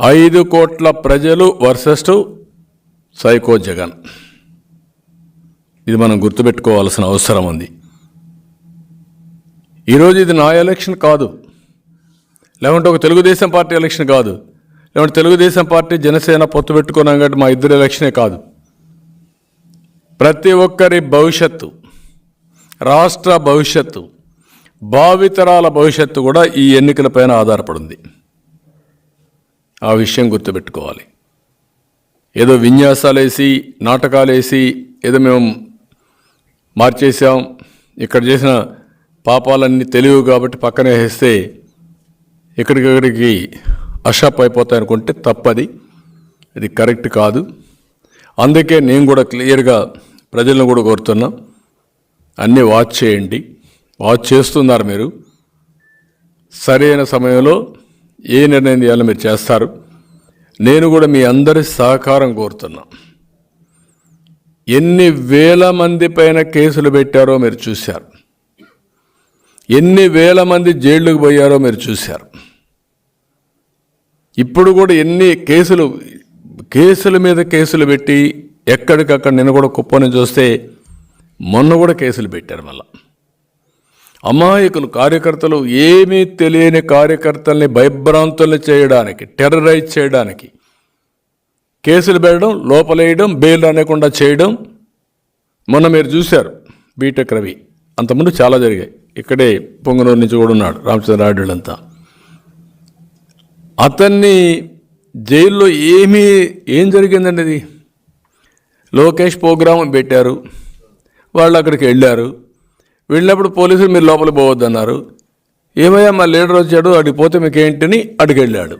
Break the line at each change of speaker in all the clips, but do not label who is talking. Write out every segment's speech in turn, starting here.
ఐదు కోట్ల ప్రజలు వర్సెస్ సైకో జగన్. ఇది మనం గుర్తుపెట్టుకోవాల్సిన అవసరం ఉంది. ఈరోజు ఇది నా ఎలక్షన్ కాదు. లేకుంటే ఒక తెలుగుదేశం పార్టీ ఎలక్షన్ కాదు. లేకుంటే తెలుగుదేశం పార్టీ జనసేన పొత్తు పెట్టుకున్నాం కాబట్టి మా ఇద్దరు ఎలక్షనే కాదు. ప్రతి ఒక్కరి భవిష్యత్తు రాష్ట్ర భవిష్యత్తు భావితరాల భవిష్యత్తు కూడా ఈ ఎన్నికలపైన ఆధారపడింది. ఆ విషయం గుర్తుపెట్టుకోవాలి. ఏదో విన్యాసాలు వేసి నాటకాలు వేసి ఏదో మేము మార్చేసాం ఇక్కడ చేసిన పాపాలన్నీ తెలివి కాబట్టి పక్కనే వేస్తే ఇక్కడికక్కడికి అషాప్ అయిపోతాయి అనుకుంటే తప్పది. ఇది కరెక్ట్ కాదు. అందుకే నేను కూడా క్లియర్గా ప్రజలను కూడా కోరుతున్నా అన్నీ వాచ్ చేయండి. వాచ్ చేస్తున్నారు మీరు. సరైన సమయంలో ఏ నిర్ణయం చేయాలో మీరు చేస్తారు. నేను కూడా మీ అందరి సహకారం కోరుతున్నా. ఎన్ని వేల మంది పైన కేసులు పెట్టారో మీరు చూశారు. ఎన్ని వేల మంది జైళ్ళకు పోయారో మీరు చూశారు. ఇప్పుడు కూడా ఎన్ని కేసులు కేసుల మీద కేసులు పెట్టి ఎక్కడికక్కడ నేను కూడా కుప్పని చూస్తే మొన్న కూడా కేసులు పెట్టారు మళ్ళీ. అమాయకులు కార్యకర్తలు ఏమీ తెలియని కార్యకర్తల్ని భయభ్రాంతుల్ని చేయడానికి టెర్రరైజ్ చేయడానికి కేసులు పెట్టడం లోపలేయడం బెయిల్ అనేకుండా చేయడం. మొన్న మీరు చూశారు బీటెక్ రవి. అంతకుముందు చాలా జరిగాయి. ఇక్కడే పొంగనూరు నుంచి కూడా ఉన్నాడు రామచంద్రారెడ్డిలంతా అతన్ని జైల్లో ఏమీ ఏం జరిగిందండి అది లోకేష్ ప్రోగ్రాం పెట్టారు వాళ్ళు అక్కడికి వెళ్ళారు. వెళ్ళినప్పుడు పోలీసులు మీరు లోపల పోవద్దన్నారు. ఏమయ్యా మా లీడర్ వచ్చాడు అడిగి పోతే మీకేంటని అడిగెళ్ళాడు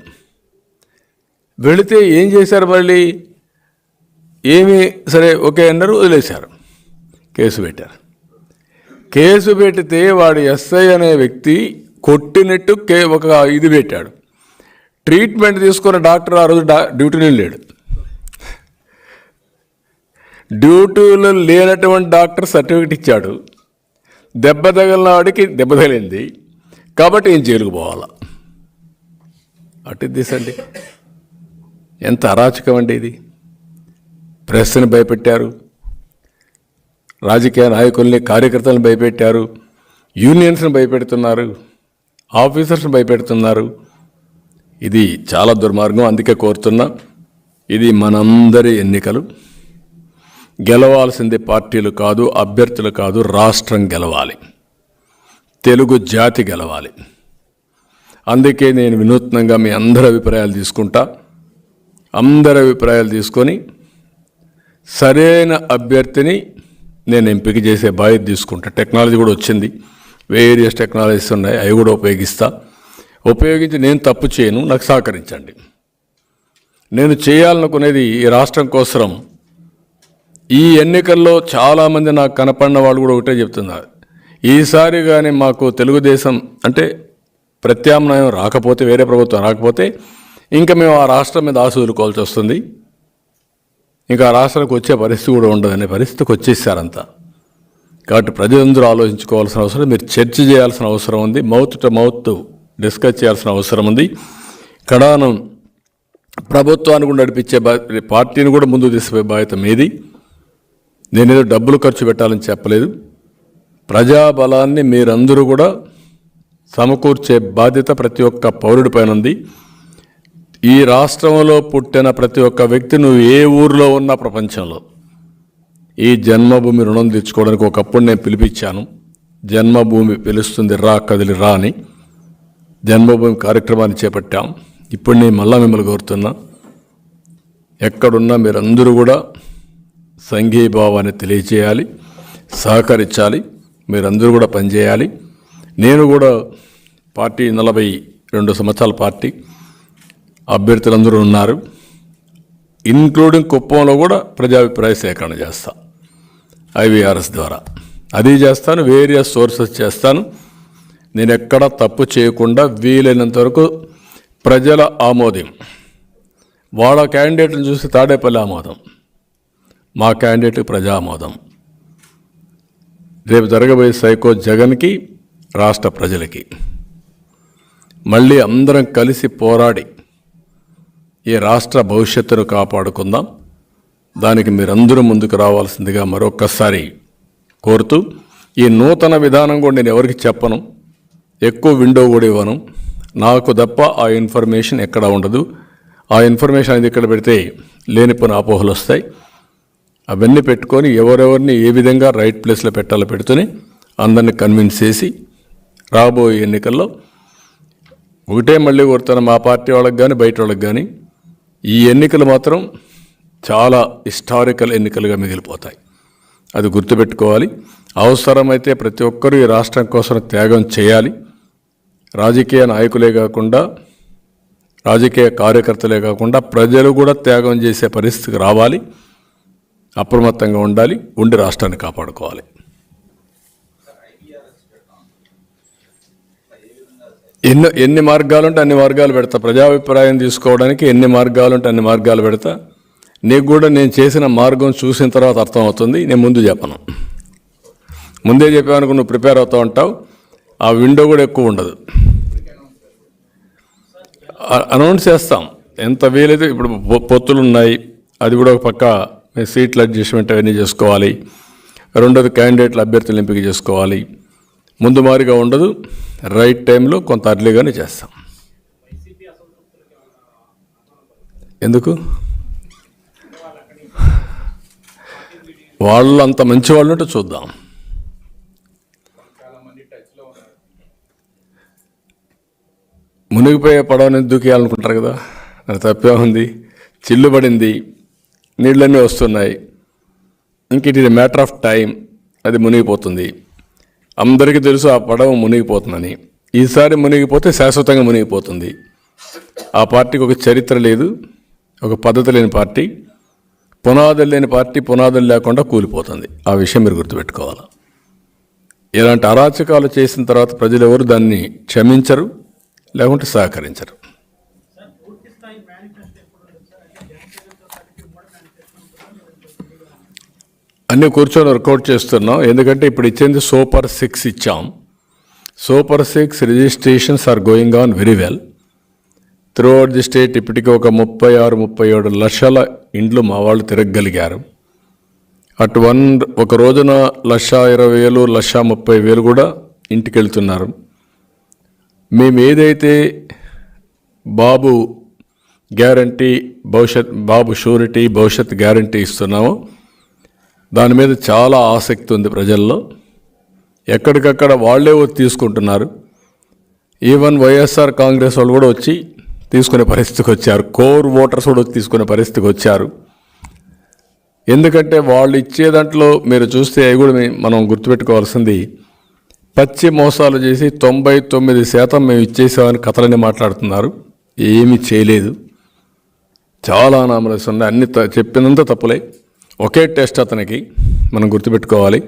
వెళితే ఏం చేశారు మళ్ళీ? ఏమి? సరే ఓకే అన్నారు వదిలేశారు. కేసు పెట్టారు. కేసు పెడితే వాడు ఎస్ఐ అనే వ్యక్తి కొట్టినట్టు కే ఒక ఇది పెట్టాడు. ట్రీట్మెంట్ తీసుకున్న డాక్టర్ ఆ రోజు డా డ్యూటీని లేడు. డ్యూటీలో లేనటువంటి డాక్టర్ సర్టిఫికెట్ ఇచ్చాడు. దెబ్బ తగిలిన వాడికి దెబ్బ తగిలింది. కాబట్టి ఏం జైలుకు పోవాలా? అటు తీసండి ఎంత అరాచకం అండి ఇది. ప్రెస్ని భయపెట్టారు. రాజకీయ నాయకుల్ని కార్యకర్తలను భయపెట్టారు. యూనియన్స్ని భయపెడుతున్నారు. ఆఫీసర్స్ని భయపెడుతున్నారు. ఇది చాలా దుర్మార్గం. అందుకే కోరుతున్నా ఇది మనందరి ఎన్నికలు. గెలవాల్సింది పార్టీలు కాదు అభ్యర్థులు కాదు రాష్ట్రం గెలవాలి. తెలుగు జాతి గెలవాలి. అందుకే నేను వినూత్నంగా మీ అందరి అభిప్రాయాలు తీసుకుంటా. అందరి అభిప్రాయాలు తీసుకొని సరైన అభ్యర్థిని నేను ఎంపిక చేసే బాధ్యత తీసుకుంటా. టెక్నాలజీ కూడా వచ్చింది. వేరియస్ టెక్నాలజీస్ ఉన్నాయి అవి కూడా ఉపయోగిస్తా. ఉపయోగించి నేను తప్పు చేయను నాకు సహకరించండి. నేను చేయాలనుకునేది ఈ రాష్ట్రం కోసం ఈ ఎన్నికల్లో చాలామంది నాకు కనపడిన వాళ్ళు కూడా ఒకటే చెప్తున్నారు. ఈసారి కానీ మాకు తెలుగుదేశం అంటే ప్రత్యామ్నాయం రాకపోతే వేరే ప్రభుత్వం రాకపోతే ఇంకా మేము ఆ రాష్ట్రం మీద ఆశ వదులుకోవాల్సి వస్తుంది. ఇంకా ఆ రాష్ట్రానికి వచ్చే పరిస్థితి కూడా ఉండదనే పరిస్థితికి వచ్చేసారంతా. కాబట్టి ప్రజలందరూ ఆలోచించుకోవాల్సిన అవసరం మీరు చర్చ చేయాల్సిన అవసరం ఉంది. మౌత్ టు మౌత్ డిస్కస్ చేయాల్సిన అవసరం ఉంది. కడానం ప్రభుత్వాన్ని కూడా నడిపించే పార్టీని కూడా ముందుకు తీసుకుపోయే బాధ్యత మీది. నేనేదో డబ్బులు ఖర్చు పెట్టాలని చెప్పలేదు. ప్రజాబలాన్ని మీరందరూ కూడా సమకూర్చే బాధ్యత ప్రతి ఒక్క పౌరుడి పైన ఉంది ఈ రాష్ట్రంలో పుట్టిన ప్రతి ఒక్క వ్యక్తి నువ్వు ఏ ఊరిలో ఉన్నా ప్రపంచంలో. ఈ జన్మభూమి రుణం తెచ్చుకోవడానికి ఒకప్పుడు నేను పిలిపించాను. జన్మభూమి పిలుస్తుంది రా కదిలి రా అని. జన్మభూమి కార్యక్రమాన్ని చేపట్టాం. ఇప్పుడు నేను మళ్ళా మిమ్మల్ని కోరుతున్నా. ఎక్కడున్నా మీరందరూ కూడా సంఘీభావాన్ని తెలియచేయాలి సహకరించాలి మీరందరూ కూడా పనిచేయాలి. నేను కూడా పార్టీ నలభై రెండు సంవత్సరాల పార్టీ అభ్యర్థులందరూ ఉన్నారు. ఇన్క్లూడింగ్ కుప్పంలో కూడా ప్రజాభిప్రాయ సేకరణ చేస్తా ఐవీఆర్ఎస్ ద్వారా. అది చేస్తాను వేరియస్ సోర్సెస్ చేస్తాను. నేను ఎక్కడ తప్పు చేయకుండా వీలైనంత వరకు ప్రజల ఆమోదం వాళ్ళ క్యాండిడేట్ని చూసి తాడేపల్లి ఆమోదం. మా క్యాండిడేట్ ప్రజామోదం. రేపు జరగబోయే సైకో జగన్కి రాష్ట్ర ప్రజలకి. మళ్ళీ అందరం కలిసి పోరాడి ఈ రాష్ట్ర భవిష్యత్తును కాపాడుకుందాం. దానికి మీరందరూ ముందుకు రావాల్సిందిగా మరొక్కసారి కోరుతూ ఈ నూతన విధానం కూడా నేను ఎవరికి చెప్పను. ఎక్కువ విండో కూడా ఇవ్వను. నాకు తప్ప ఆ ఇన్ఫర్మేషన్ ఎక్కడ ఉండదు. ఆ ఇన్ఫర్మేషన్ అనేది ఇక్కడ పెడితే లేనిపోయిన అపోహలు వస్తాయి. అవన్నీ పెట్టుకొని ఎవరెవరిని ఏ విధంగా రైట్ ప్లేస్లో పెట్టాలో పెడుతూనే అందరిని కన్విన్స్ చేసి రాబోయే ఎన్నికల్లో ఒకటే మళ్ళీ కోరుతాను మా పార్టీ వాళ్ళకి కానీ బయట వాళ్ళకి కానీ ఈ ఎన్నికలు మాత్రం చాలా హిస్టారికల్ ఎన్నికలుగా మిగిలిపోతాయి. అది గుర్తుపెట్టుకోవాలి. అవసరమైతే ప్రతి ఒక్కరూ ఈ రాష్ట్రం కోసం త్యాగం చేయాలి. రాజకీయ నాయకులే కాకుండా రాజకీయ కార్యకర్తలే కాకుండా ప్రజలు కూడా త్యాగం చేసే పరిస్థితికి రావాలి. అప్రమత్తంగా ఉండాలి ఉండి రాష్ట్రాన్ని కాపాడుకోవాలి. ఎన్ని ఎన్ని మార్గాలు ఉంటే అన్ని మార్గాలు పెడతా. ప్రజాభిప్రాయం తీసుకోవడానికి ఎన్ని మార్గాలు ఉంటే అన్ని మార్గాలు పెడతా. నీకు కూడా నేను చేసిన మార్గం చూసిన తర్వాత అర్థమవుతుంది. నేను ముందు చెప్పను. ముందే చెప్పానుకో నువ్వు ప్రిపేర్ అవుతూ ఉంటావు. ఆ విండో కూడా ఎక్కువ ఉండదు. అనౌన్స్ చేస్తాం. ఎంత వీలైతే ఇప్పుడు పొత్తులు ఉన్నాయి అది కూడా ఒక పక్క మీ సీట్ల అడ్జస్ట్మెంట్ అవన్నీ చేసుకోవాలి. రెండోది క్యాండిడేట్ల అభ్యర్థులు ఎంపిక చేసుకోవాలి. ముందు మారిగా ఉండదు. రైట్ టైంలో కొంత అర్లీగానే చేస్తాం. ఎందుకు? వాళ్ళు అంత మంచి వాళ్ళు ఉంటే చూద్దాం. మునిగిపోయే పడవని దూకేయాలనుకుంటారు కదా? అది తప్పే ఉంది. చిల్లు పడింది నీళ్ళన్నీ వస్తున్నాయి. ఇంక it is matter of time. అది మునిగిపోతుంది. అందరికీ తెలుసు ఆ పడవ మునిగిపోతుందని. ఈసారి మునిగిపోతే శాశ్వతంగా మునిగిపోతుంది. ఆ పార్టీకి ఒక చరిత్ర లేదు ఒక పద్ధతి లేని పార్టీ. పునాదులు లేని పార్టీ పునాదులు లేకుండా కూలిపోతుంది. ఆ విషయం మీరు గుర్తుపెట్టుకోవాలి? ఇలాంటి అరాచకాలు చేసిన తర్వాత ప్రజలు ఎవరు దాన్ని క్షమించరు లేకుంటే సహకరించరు
సార్ పూర్తి స్థాయి మేనిఫెస్టో ఎప్పుడు ఉంటుంది సార్ అంటే జనసేనతో కలిపి కూడా మేనిఫెస్టో
అన్నీ కూర్చొని వర్కౌట్ చేస్తున్నాం. ఎందుకంటే ఇప్పుడు ఇచ్చింది సూపర్ సిక్స్ ఇచ్చాం. Super six registrations are going on very well. Throughout the state ఇప్పటికీ ఒక ముప్పై ఆరు ముప్పై ఏడు లక్షల ఇండ్లు మా వాళ్ళు తిరగగలిగారు. అటు వన్ ఒక రోజున లక్ష ఇరవై వేలు లక్ష ముప్పై వేలు కూడా ఇంటికి వెళ్తున్నారు మేము ఏదైతే బాబు గ్యారంటీ భవిష్యత్ బాబు షూరిటీ భవిష్యత్ గ్యారంటీ ఇస్తున్నామో దాని మీద చాలా ఆసక్తి ఉంది ప్రజల్లో. ఎక్కడికక్కడ వాళ్ళే వచ్చి తీసుకుంటున్నారు. ఈవెన్ వైఎస్ఆర్ కాంగ్రెస్ వాళ్ళు కూడా వచ్చి తీసుకునే పరిస్థితికి వచ్చారు. కోర్ ఓటర్స్ కూడా వచ్చి తీసుకునే పరిస్థితికి వచ్చారు. ఎందుకంటే వాళ్ళు ఇచ్చే దాంట్లో మీరు చూస్తే అవి కూడా మనం గుర్తుపెట్టుకోవాల్సింది. పచ్చి మోసాలు చేసి తొంభై తొమ్మిది శాతం మేము ఇచ్చేసామని కథలని మాట్లాడుతున్నారు. ఏమీ చేయలేదు. చాలా నామరస్ ఉన్నాయి. అన్ని త- చెప్పినంత తప్పులే. ఒకే టెస్ట్ అతనికి మనం గుర్తుపెట్టుకోవాలి.